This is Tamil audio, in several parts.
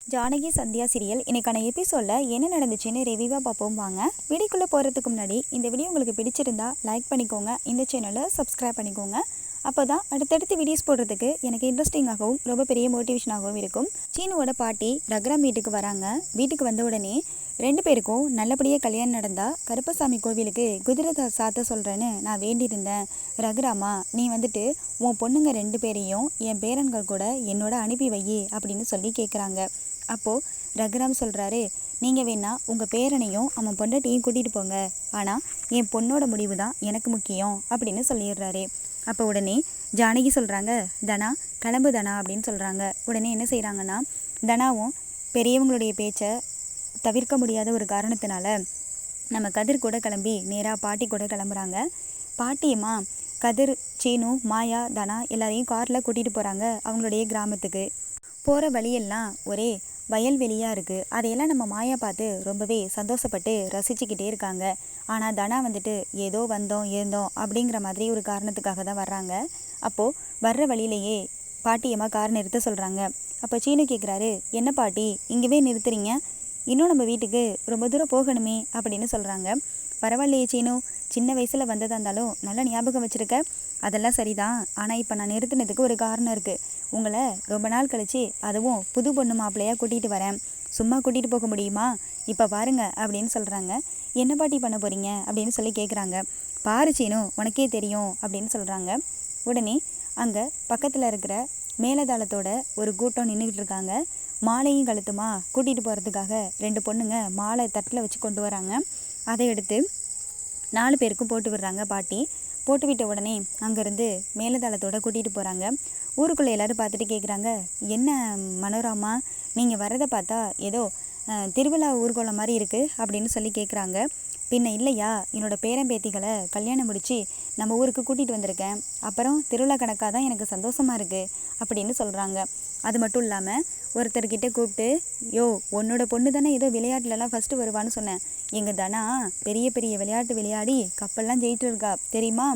ஜானகி சந்தியா சீரியல். இன்னைக்கான எபிசோடில் என்ன நடந்துச்சுன்னு ரிவியூவாக பார்ப்போம் வாங்க. வீடியோக்குள்ளே போகிறதுக்கு முன்னாடி இந்த வீடியோ உங்களுக்கு பிடிச்சிருந்தா லைக் பண்ணிக்கோங்க. இந்த சேனலை சப்ஸ்கிரைப் பண்ணிக்கோங்க. அப்போ தான் அடுத்தடுத்து வீடியோஸ் போடுறதுக்கு எனக்கு இன்ட்ரெஸ்டிங்காகவும் ரொம்ப பெரிய மோட்டிவேஷனாகவும் இருக்கும். சீனுவோட பாட்டி ரகுராம் வீட்டுக்கு வராங்க. வீட்டுக்கு வந்த உடனே ரெண்டு பேருக்கும் நல்லபடியாக கல்யாணம் நடந்தால் கருப்பசாமி கோவிலுக்கு குதிரை சாத்த சொல்கிறேன்னு நான் வேண்டியிருந்தேன். ரகுராமா நீ வந்துட்டு உன் பொண்ணுங்க ரெண்டு பேரையும் என் பேரன்கள் கூட என்னோட அனுப்பி வை அப்படின்னு சொல்லி கேட்குறாங்க அப்போது ரகுராம் சொல்கிறாரு நீங்கள் வேணா உங்கள் பேரனையும் அவன் பொண்டாட்டியும் கூட்டிகிட்டு போங்க. ஆனால் என் பொண்ணோட முடிவு தான் எனக்கு முக்கியம் அப்படின்னு சொல்லிடுறாரு. அப்போ உடனே ஜானகி சொல்கிறாங்க தனா கிளம்பு தனா அப்படின்னு சொல்கிறாங்க உடனே என்ன செய்கிறாங்கன்னா தனாவும் பெரியவங்களுடைய பேச்சை தவிர்க்க முடியாத ஒரு காரணத்தினால நம்ம கதிர் கூட கிளம்பி நேராக பாட்டி கூட கிளம்புறாங்க. பாட்டியம்மா கதிர் சீனு மாயா தனா எல்லாரையும் காரில் கூட்டிகிட்டு போகிறாங்க அவங்களுடைய கிராமத்துக்கு. போகிற வழியெல்லாம் ஒரே வயல்வெளியாக இருக்குது அதையெல்லாம் நம்ம மாயா பார்த்து ரொம்பவே சந்தோஷப்பட்டு ரசிச்சுக்கிட்டே இருக்காங்க. ஆனால் தனா வந்துட்டு ஏதோ வந்தோம் இருந்தோம் அப்படிங்கிற மாதிரி ஒரு காரணத்துக்காக தான் வர்றாங்க. அப்போது வர்ற வழியிலேயே பாட்டியம்மா கார் நிறுத்த சொல்கிறாங்க அப்போ சீனு கேட்குறாரு என்ன பாட்டி இங்கேவே நிறுத்துறீங்க? இன்னும் நம்ம வீட்டுக்கு ரொம்ப தூரம் போகணுமே அப்படின்னு சொல்கிறாங்க பரவாயில்லையே சீனு சின்ன வயசில் வந்ததா இருந்தாலும் நல்லா ஞாபகம் வச்சுருக்க. அதெல்லாம் சரிதான். ஆனால் இப்போ நான் நிறுத்தினதுக்கு ஒரு காரணம் இருக்குது உங்களை ரொம்ப நாள் கழிச்சு அதுவும் புது பொண்ணு மாப்பிள்ளையாக கூட்டிகிட்டு வரேன். சும்மா கூட்டிகிட்டு போக முடியுமா? இப்போ பாருங்க அப்படின்னு சொல்கிறாங்க என்ன பாட்டி பண்ண போகிறீங்க அப்படின்னு சொல்லி கேட்குறாங்க பாரு சீனு உனக்கே தெரியும் அப்படின்னு சொல்கிறாங்க உடனே அங்கே பக்கத்தில் இருக்கிற மேலதாளத்தோட ஒரு கூட்டம் நின்றுக்கிட்டு இருக்காங்க. மாலையும் கழுத்துமா கூட்டிகிட்டு போகிறதுக்காக ரெண்டு பொண்ணுங்க மாலை தட்டில் வச்சு கொண்டு வராங்க. அதை எடுத்து நாலு பேருக்கும் போட்டு விடுறாங்க பாட்டி. போட்டு விட்ட உடனே அங்கேருந்து மேலதாளத்தோட கூட்டிகிட்டு போகிறாங்க ஊருக்குள்ளே எல்லோரும் பார்த்துட்டு கேட்குறாங்க என்ன மனோராமா நீங்கள் வர்றதை பார்த்தா ஏதோ திருவிழா ஊர்கோலம் மாதிரி இருக்குது அப்படின்னு சொல்லி கேட்குறாங்க பின்ன இல்லையா என்னோடய பேரன் பேத்திகளை கல்யாணம் முடித்து நம்ம ஊருக்கு கூட்டிகிட்டு வந்திருக்கேன். அப்புறம் திருவிழா கணக்காக தான் எனக்கு சந்தோஷமாக இருக்குது அப்படின்னு சொல்கிறாங்க அது மட்டும் இல்லாமல் ஒருத்தர்கிட்ட கூப்பிட்டு யோ உன்னோட பொண்ணு தானே ஏதோ விளையாட்டுலலாம் ஃபஸ்ட்டு வருவான்னு சொன்னேன். எங்கள் தனா பெரிய பெரிய விளையாட்டு விளையாடி கப்பல்லாம் ஜெயிட்டு இருக்கா தெரியுமா?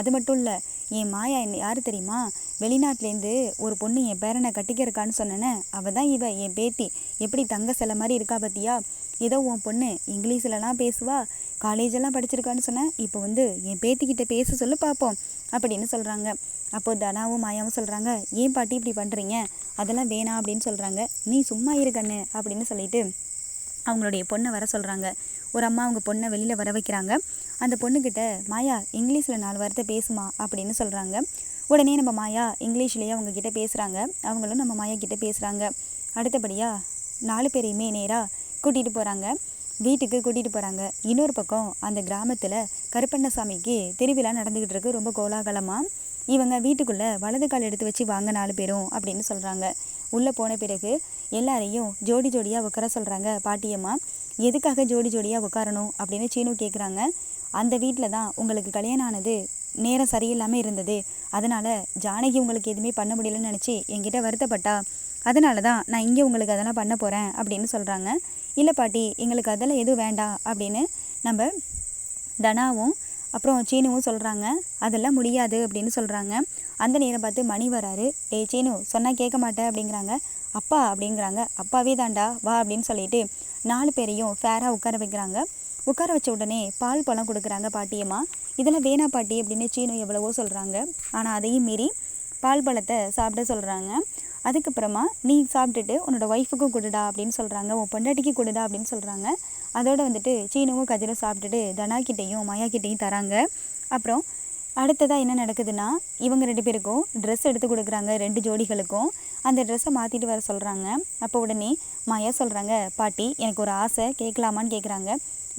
அது மட்டும் இல்லை என் மாயா என்ன யார் தெரியுமா? வெளிநாட்டிலேருந்து ஒரு பொண்ணு என் பேரனை கட்டிக்கிறக்கான்னு சொன்னேன்னு அவள் தான் இவ என் பேத்தி. எப்படி தங்க சிலை மாதிரி இருக்கா பார்த்தியா ஏதோ உன் பொண்ணு இங்கிலீஷ்லலாம் பேசுவா காலேஜெல்லாம் படிச்சிருக்கான்னு சொன்னேன் இப்போ வந்து என் பேத்திக்கிட்ட பேச சொல்லு பார்ப்போம் அப்படின்னு சொல்கிறாங்க அப்போது தனாவும் மாயாவும் சொல்கிறாங்க ஏன் பாட்டி இப்படி பண்ணுறீங்க அதெல்லாம் வேணாம் அப்படின்னு சொல்கிறாங்க நீ சும்மா இருக்கண்ணு அப்படின்னு சொல்லிட்டு அவங்களுடைய பொண்ணை வர சொல்கிறாங்க ஒரு அம்மா அவங்க பொண்ணை வெளியில் வர வைக்கிறாங்க. அந்த பொண்ணுக்கிட்ட மாயா இங்கிலீஷில் நாலு வார்த்தை பேசுமா? அப்படின்னு சொல்கிறாங்க உடனே நம்ம மாயா இங்கிலீஷ்லேயே அவங்க கிட்ட பேசுகிறாங்க அவங்களும் நம்ம மாயா கிட்டே பேசுகிறாங்க அடுத்தபடியாக நாலு பேரையுமே நேராக கூட்டிகிட்டு போகிறாங்க வீட்டுக்கு கூட்டிகிட்டு போகிறாங்க இன்னொரு பக்கம் அந்த கிராமத்தில் கருப்பண்ணசாமிக்கு திருவிழா நடந்துக்கிட்டு இருக்கு. ரொம்ப கோலாகலமாக இவங்க வீட்டுக்குள்ளே வலது கால் எடுத்து வச்சு வாங்க நாலு பேரும் அப்படின்னு சொல்கிறாங்க உள்ளே போன பிறகு எல்லாரையும் ஜோடி ஜோடியாக உட்கார சொல்கிறாங்க பாட்டியம்மா. எதுக்காக ஜோடி ஜோடியாக உட்காரணும் அப்படின்னு சீனு கேட்குறாங்க அந்த வீட்டில் தான் உங்களுக்கு கல்யாணம் ஆனது நேரம் சரியில்லாமல் இருந்தது. அதனால் ஜானகி உங்களுக்கு எதுவுமே பண்ண முடியலன்னு நினச்சி என்கிட்ட வருத்தப்பட்டா. அதனால தான் நான் இங்கே உங்களுக்கு அதெல்லாம் பண்ண போகிறேன் அப்படின்னு சொல்கிறாங்க இல்லை பாட்டி எங்களுக்கு அதெல்லாம் எதுவும் வேண்டாம் அப்படின்னு நம்ம தனாவும் அப்புறம் சீனுவும் சொல்கிறாங்க அதெல்லாம் முடியாது அப்படின்னு சொல்கிறாங்க அந்த நேரம் பார்த்து மணி வராரு. டேய் சீனு சொன்னால் கேட்க மாட்டேன் அப்படிங்கிறாங்க. அப்பா அப்படிங்கிறாங்க. அப்பாவே தாண்டா வா அப்படின்னு சொல்லிட்டு நாலு பேரையும் ஃபேராக உட்கார வைக்கிறாங்க. உட்கார வச்ச உடனே பால் பழம் கொடுக்குறாங்க பாட்டியம்மா. இதெல்லாம் வேணா பாட்டி அப்படின்னு சீனு எவ்வளவோ சொல்கிறாங்க ஆனால் அதையும் மீறி பால் பழத்தை சாப்பிட சொல்கிறாங்க அதுக்கப்புறமா நீ சாப்பிட்டுட்டு உன்னோட ஒய்ஃபுக்கும் கொடுடா அப்படின்னு சொல்கிறாங்க உன் பொண்டாட்டிக்கு கொடுடா அப்படின்னு சொல்கிறாங்க அதோட வந்துட்டு சீனுவும் கதிரும் சாப்பிட்டுட்டு தனா கிட்டேயும் கிட்டேயும் தராங்க. அப்புறம் அடுத்ததாக என்ன நடக்குதுன்னா இவங்க ரெண்டு பேருக்கும் ட்ரெஸ் எடுத்து கொடுக்குறாங்க ரெண்டு ஜோடிகளுக்கும். அந்த ட்ரெஸ்ஸை மாற்றிட்டு வர சொல்கிறாங்க அப்போ உடனே மாயா சொல்கிறாங்க பாட்டி எனக்கு ஒரு ஆசை கேட்கலாமான்னு கேட்குறாங்க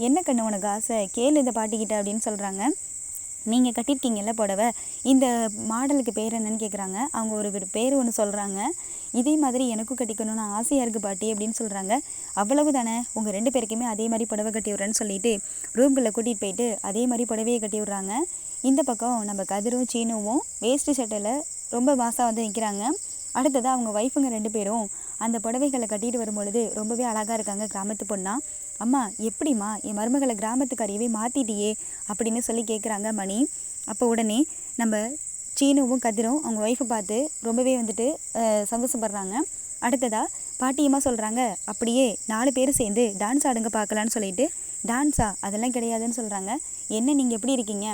என்ன கண்ணு உனக்கு ஆசை? கேளு இந்த பாட்டிக்கிட்ட அப்படின்னு சொல்கிறாங்க நீங்கள் கட்டியிருக்கீங்கல்ல புடவை இந்த மாடலுக்கு பேர் என்னன்னு கேட்குறாங்க அவங்க ஒரு ஒரு பேர் ஒன்று சொல்கிறாங்க இதே மாதிரி எனக்கும் கட்டிக்கணும்னு ஆசையாக இருக்குது பாட்டி அப்படின்னு சொல்கிறாங்க அவ்வளவு தானே உங்கள் ரெண்டு பேருக்குமே அதே மாதிரி புடவை கட்டி விட்றேன்னு சொல்லிட்டு ரூம்குள்ளே கூட்டிகிட்டு போயிட்டு அதே மாதிரி புடவையை கட்டி விட்றாங்க. இந்த பக்கம் நம்ம கதிரும் சீனுவும் வேஸ்ட் சட்டையில் ரொம்ப மாசாக வந்து நிற்கிறாங்க அடுத்ததாக அவங்க ஒய்ஃபுங்க ரெண்டு பேரும் அந்த புடவைகளை கட்டிட்டு வரும்பொழுது ரொம்பவே அழகாக இருக்காங்க கிராமத்து பொண்ணா. அம்மா எப்படிம்மா? என் மருமகளை கிராமத்துக்காரியவே மாற்றிட்டியே அப்படின்னு சொல்லி கேட்குறாங்க மணி. அப்போ உடனே நம்ம சீனுவும் கதிரும் அவங்க ஒய்ஃபை பார்த்து ரொம்பவே வந்துட்டு சந்தோஷப்படுறாங்க. அடுத்ததாக பாட்டியம்மா சொல்கிறாங்க அப்படியே நாலு பேர் சேர்ந்து டான்ஸ் ஆடுங்க பார்க்கலான்னு சொல்லிட்டு டான்ஸா அதெல்லாம் கிடையாதுன்னு சொல்கிறாங்க என்ன நீங்கள் எப்படி இருக்கீங்க?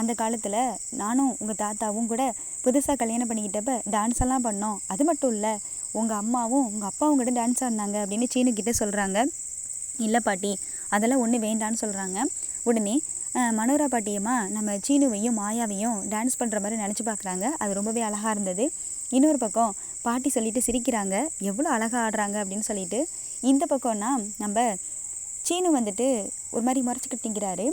அந்த காலத்தில் நானும் உங்கள் தாத்தாவும் கூட புதுசாக கல்யாணம் பண்ணிக்கிட்டப்ப டான்ஸ் எல்லாம் பண்ணோம். அது மட்டும் இல்லை உங்கள் அம்மாவும் உங்கள் அப்பாவும் கூட டான்ஸ் ஆடினாங்க அப்படின்னு சீனுக்கிட்ட சொல்கிறாங்க இல்லை பாட்டி அதெல்லாம் ஒன்றும் வேண்டான்னு சொல்கிறாங்க உடனே மனோரா பாட்டியம்மா நம்ம சீனுவையும் மாயாவையும் டான்ஸ் பண்ணுற மாதிரி நினச்சி பார்க்குறாங்க அது ரொம்பவே அழகாக இருந்தது. இன்னொரு பக்கம் பாட்டி சொல்லிட்டு சிரிக்கிறாங்க. எவ்வளோ அழகாக ஆடுறாங்க அப்படின்னு சொல்லிட்டு. இந்த பக்கம்னா நம்ம சீனு வந்துட்டு ஒரு மாதிரி முறைச்சிக்கிட்டிங்கிறாரு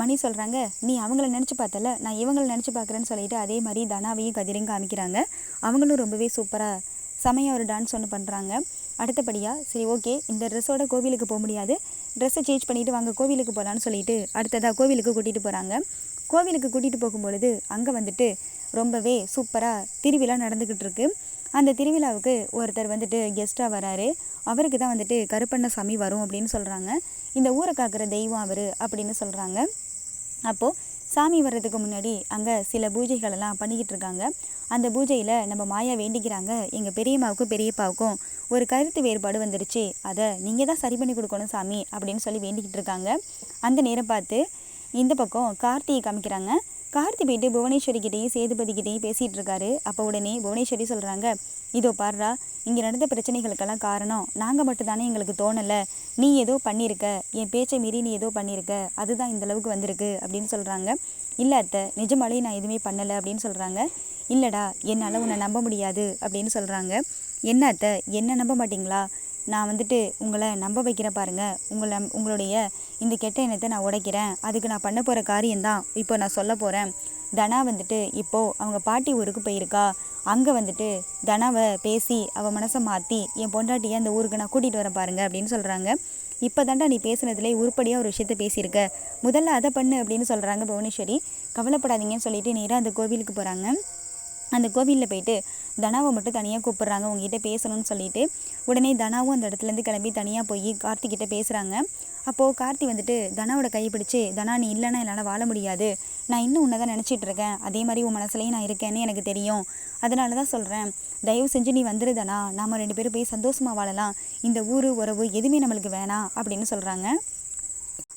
மணி சொல்கிறாங்க நீ அவங்கள நினச்சி பார்த்தல? நான் இவங்கள நினச்சி பார்க்குறேன்னு சொல்லிட்டு அதே மாதிரி தனாவையும் கதிரையும் காமிக்கிறாங்க. அவங்களும் ரொம்பவே சூப்பராக செமையாக ஒரு டான்ஸ் ஒன்று பண்ணுறாங்க அடுத்தபடியாக சரி ஓகே இந்த ட்ரெஸ்ஸோட கோவிலுக்கு போக முடியாது. ட்ரெஸ்ஸை சேஞ்ச் பண்ணிவிட்டு வாங்க கோவிலுக்கு போகலான்னு சொல்லிட்டு அடுத்ததாக கோவிலுக்கு கூட்டிகிட்டு போகிறாங்க கோவிலுக்கு கூட்டிகிட்டு போகும்பொழுது அங்கே வந்துட்டு ரொம்பவே சூப்பராக திருவிழா நடந்துக்கிட்டு இருக்கு. அந்த திருவிழாவுக்கு ஒருத்தர் வந்துட்டு கெஸ்ட்டாக வராரு. அவருக்கு தான் வந்துட்டு கருப்பண்ணசாமி வரும் அப்படின்னு சொல்கிறாங்க இந்த ஊரை காக்கிற தெய்வம் அவர் அப்படின்னு சொல்கிறாங்க அப்போது சாமி வர்றதுக்கு முன்னாடி அங்கே சில பூஜைகளெல்லாம் பண்ணிக்கிட்டு இருக்காங்க அந்த பூஜையில் நம்ம மாயா வேண்டிக்கிறாங்க. எங்கள் பெரியம்மாவுக்கும் பெரியப்பாவுக்கும் ஒரு கருத்து வேறுபாடு வந்துடுச்சு அதை நீங்கள் தான் சரி பண்ணி கொடுக்கணும் சாமி அப்படின்னு சொல்லி வேண்டிக்கிட்டு இருக்காங்க அந்த நேரம் பார்த்து இந்த பக்கம் கார்த்தியை காமிக்கிறாங்க. கார்த்தி போயிட்டு புவனேஸ்வரிக்கிட்டேயும் சேதுபதிக்கிட்டேயும் பேசிகிட்டு இருக்காரு அப்போ உடனே புவனேஸ்வரி சொல்கிறாங்க இதோ பாருடா இங்கே நடந்த பிரச்சனைகளுக்கெல்லாம் காரணம். நாங்கள் மட்டும்தானே எங்களுக்கு தோணலை. நீ ஏதோ பண்ணியிருக்க என் பேச்சை மீறி நீ ஏதோ பண்ணியிருக்க அதுதான் இந்தளவுக்கு வந்திருக்கு அப்படின்னு சொல்கிறாங்க இல்லை அத்தை நிஜமாலே நான் எதுவுமே பண்ணலை அப்படின்னு சொல்கிறாங்க இல்லைடா என்னால் உன்னை நம்ப முடியாது அப்படின்னு சொல்கிறாங்க என்ன அத்தை என்ன நம்ப மாட்டீங்களா? நான் வந்துட்டு உங்களை நம்ப வைக்கிறேன் பாருங்கள் உங்களை உங்களுடைய இந்த கெட்ட எண்ணத்தை நான் உடைக்கிறேன். அதுக்கு நான் பண்ண போகிற காரியம்தான். இப்போ நான் சொல்ல போகிறேன் தனா வந்துட்டு இப்போது அவங்க பாட்டி ஊருக்கு போயிருக்கா. அங்கே வந்துட்டு தனாவை பேசி அவள் மனசை மாற்றி என் பொண்டாட்டியை அந்த ஊருக்கு நான் கூட்டிகிட்டு வரேன் பாருங்க அப்படின்னு சொல்கிறாங்க இப்போ தாண்டா நீ பேசுனதுலே உருப்படியாக ஒரு விஷயத்த பேசியிருக்க. முதல்ல அதை பண்ணு அப்படின்னு சொல்கிறாங்க புவனேஸ்வரி. கவலைப்படாதீங்கன்னு சொல்லிட்டு நேராக அந்த கோவிலுக்கு போகிறாங்க அந்த கோவிலில் போயிட்டு தனாவை மட்டும் தனியாக கூப்பிட்றாங்க. உங்ககிட்ட பேசணும்னு சொல்லிட்டு உடனே தனாவும் அந்த இடத்துலேருந்து கிளம்பி தனியாக போய் கார்த்திகிட்ட பேசுகிறாங்க அப்போது கார்த்தி வந்துட்டு தனாவோட கை பிடிச்சி தனா நீ இல்லைன்னா என்னால் வாழ முடியாது. நான் இன்னும் உன்னை தான் நினச்சிட்டு இருக்கேன். அதே மாதிரி உன் மனசுலையும் நான் இருக்கேன்னு எனக்கு தெரியும். அதனால தான் சொல்கிறேன் தயவு செஞ்சு நீ வந்துருதனா நாம் ரெண்டு பேரும் போய் சந்தோஷமாக வாழலாம். இந்த ஊர் உறவு எதுவுமே நம்மளுக்கு வேணாம். அப்படின்னு சொல்கிறாங்க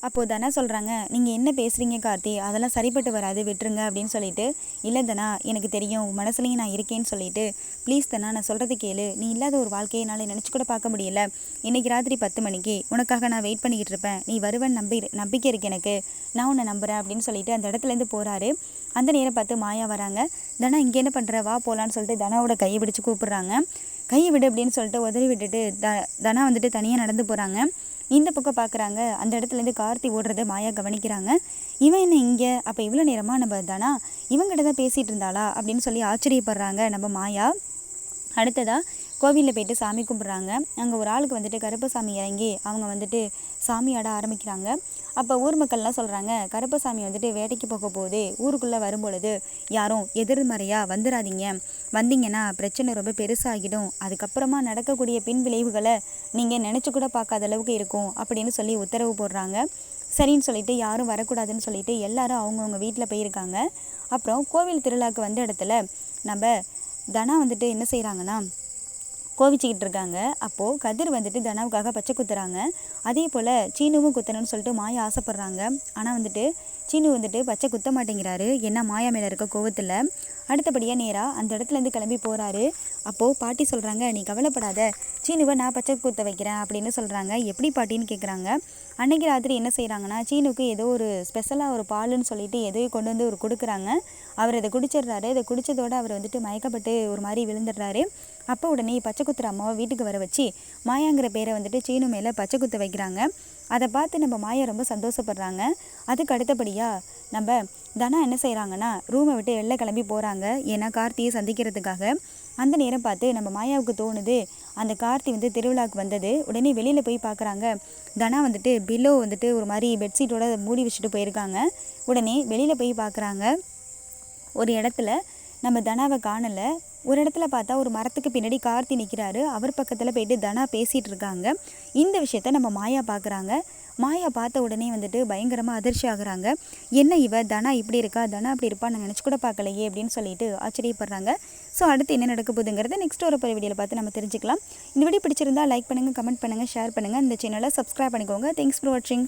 அப்போது தனா சொல்கிறாங்க நீங்கள் என்ன பேசுகிறீங்க கார்த்தி? அதெல்லாம் சரிப்பட்டு வராது விட்டுருங்க அப்படின்னு சொல்லிட்டு இல்லை தனா எனக்கு தெரியும் உன் மனசுலையும் நான் இருக்கேன்னு சொல்லிட்டு ப்ளீஸ் தனா நான் சொல்கிறது கேளு. நீ இல்லாத ஒரு வாழ்க்கையை என்னால் நினச்சி கூட பார்க்க முடியல. இன்றைக்கி ராத்திரி பத்து மணிக்கு உனக்காக நான் வெயிட் பண்ணிக்கிட்டு இருப்பேன். நீ வருவன் நம்பி நம்பிக்கை இருக்கு எனக்கு. நான் உன்னை நம்புகிறேன் அப்படின்னு சொல்லிட்டு அந்த இடத்துலேருந்து போகிறாரு அந்த நேரம் பார்த்து மாயா வராங்க. தனா இங்கே என்ன பண்ணுற வா போகலான்னு சொல்லிட்டு தனாவோட கையை பிடிச்சு கூப்பிட்றாங்க. கையை விடு அப்படின்னு சொல்லிட்டு உதறி விட்டுட்டு த தனா வந்துட்டு தனியாக நடந்து போகிறாங்க இந்த பக்கம் பார்க்குறாங்க. அந்த இடத்துலேருந்து கார்த்தி ஓடுறத மாயா கவனிக்கிறாங்க. இவன் என்ன இங்கே? அப்போ இவ்வளோ நேரமாக நம்ம தானா? இவங்கிட்ட தான் பேசிகிட்டு இருந்தாளா? அப்படின்னு சொல்லி ஆச்சரியப்படுறாங்க நம்ம மாயா. அடுத்ததாக கோவிலில் போயிட்டு சாமி கும்பிட்றாங்க. அங்கே ஒரு ஆளுக்கு வந்துட்டு கருப்பசாமி இறங்கி அவங்க வந்துட்டு சாமி ஆட ஆரம்பிக்கிறாங்க. அப்போ ஊர் மக்கள்லாம் சொல்கிறாங்க கருப்பசாமி வந்துட்டு வேட்டைக்கு போக போகுது. ஊருக்குள்ளே வரும்பொழுது யாரும் எதிர்மறையாக வந்துடாதீங்க வந்தீங்கன்னா பிரச்சனை ரொம்ப பெருசாகிடும். அதுக்கப்புறமா நடக்கக்கூடிய பின் விளைவுகளை நீங்கள் நினச்சி கூட பார்க்காத அளவுக்கு இருக்கும் அப்படின்னு சொல்லி உத்தரவு போடுறாங்க. சரின்னு சொல்லிட்டு யாரும் வரக்கூடாதுன்னு சொல்லிட்டு எல்லாரும் அவங்கவுங்க வீட்டில் போயிருக்காங்க. அப்புறம் கோவில் திருவிழாவுக்கு வந்த இடத்துல நம்ம தனா வந்துட்டு என்ன செய்கிறாங்கன்னா கோவிச்சிக்கிட்டு இருக்காங்க அப்போது கதிர் வந்துட்டு தனாவுக்காக பச்சை குத்துறாங்க. அதே போல் சீனுவும் குத்தணும்னு சொல்லிட்டு மாயா ஆசைப்பட்றாங்க. ஆனால் வந்துட்டு சீனு வந்துட்டு பச்சை குத்த மாட்டேங்கிறாரு. என்ன மாயா மேலே இருக்க கோவத்தில். அடுத்தபடியாக நேராக அந்த இடத்துலேருந்து கிளம்பி போகிறாரு அப்போது பாட்டி சொல்கிறாங்க நீ கவலைப்படாத. சீனுவை நான் பச்சை குத்த வைக்கிறேன் அப்படின்னு சொல்கிறாங்க எப்படி பாட்டின்னு கேட்குறாங்க அன்றைக்கி ராத்திரி என்ன செய்கிறாங்கன்னா சீனுக்கு ஏதோ ஒரு ஸ்பெஷலாக ஒரு பாலுன்னு சொல்லிட்டு எதையோ கொண்டு வந்து ஒரு கொடுக்குறாங்க. அவர் இதை குடிச்சிடுறாரு. இதை குடித்ததோடு அவர் வந்துட்டு மயக்கப்பட்டு ஒரு மாதிரி விழுந்துடுறாரு. அப்போ உடனே பச்சை குத்துற அம்மாவை வீட்டுக்கு வர வச்சு மாயாங்கிற பேரை வந்துட்டு சீனு மேலே பச்சை குத்து வைக்கிறாங்க. அதை பார்த்து நம்ம மாயா ரொம்ப சந்தோஷப்படுறாங்க. அதுக்கு அடுத்தபடியாக நம்ம தனா என்ன செய்கிறாங்கன்னா ரூமை விட்டு வெளில கிளம்பி போகிறாங்க ஏன்னா கார்த்தியை சந்திக்கிறதுக்காக. அந்த நேரம் பார்த்து நம்ம மாயாவுக்கு தோணுது அந்த கார்த்தி வந்து திருவிழாவுக்கு வந்தது. உடனே வெளியில் போய் பார்க்குறாங்க தனா வந்துட்டு பில்லோ வந்துட்டு ஒரு மாதிரி பெட்ஷீட்டோட மூடி வச்சுட்டு போயிருக்காங்க. உடனே வெளியில் போய் பார்க்குறாங்க ஒரு இடத்துல நம்ம தனாவை காணலை. ஒரு இடத்துல பார்த்தா ஒரு மரத்துக்கு பின்னாடி கார்த்தி நிற்கிறாரு அவர் பக்கத்தில் போயிட்டு தனா பேசிகிட்டு இருக்காங்க. இந்த விஷயத்த நம்ம மாயா பார்க்குறாங்க மாயா பார்த்த உடனே வந்துட்டு பயங்கரமாக அதிர்ச்சி ஆகுறாங்க. என்ன இவ? தனா இப்படி இருக்கா? தனா அப்படி இருப்பா நான் நினச்சி கூட பார்க்கலையே அப்படின்னு சொல்லிட்டு ஆச்சரியப்படுறாங்க. ஸோ அடுத்து என்ன நடக்க போகுதுங்கிறத நெக்ஸ்ட் ஒரு வீடியோவில் பார்த்து நம்ம தெரிஞ்சுக்கலாம். இந்த வீடியோ பிடிச்சிருந்தா லைக் பண்ணுங்கள் கமெண்ட் பண்ணுங்கள் ஷேர் பண்ணுங்கள் இந்த சேனலை சப்ஸ்கிரைப் பண்ணிக்கோங்க. தேங்க்ஸ் ஃபார் வாட்சிங்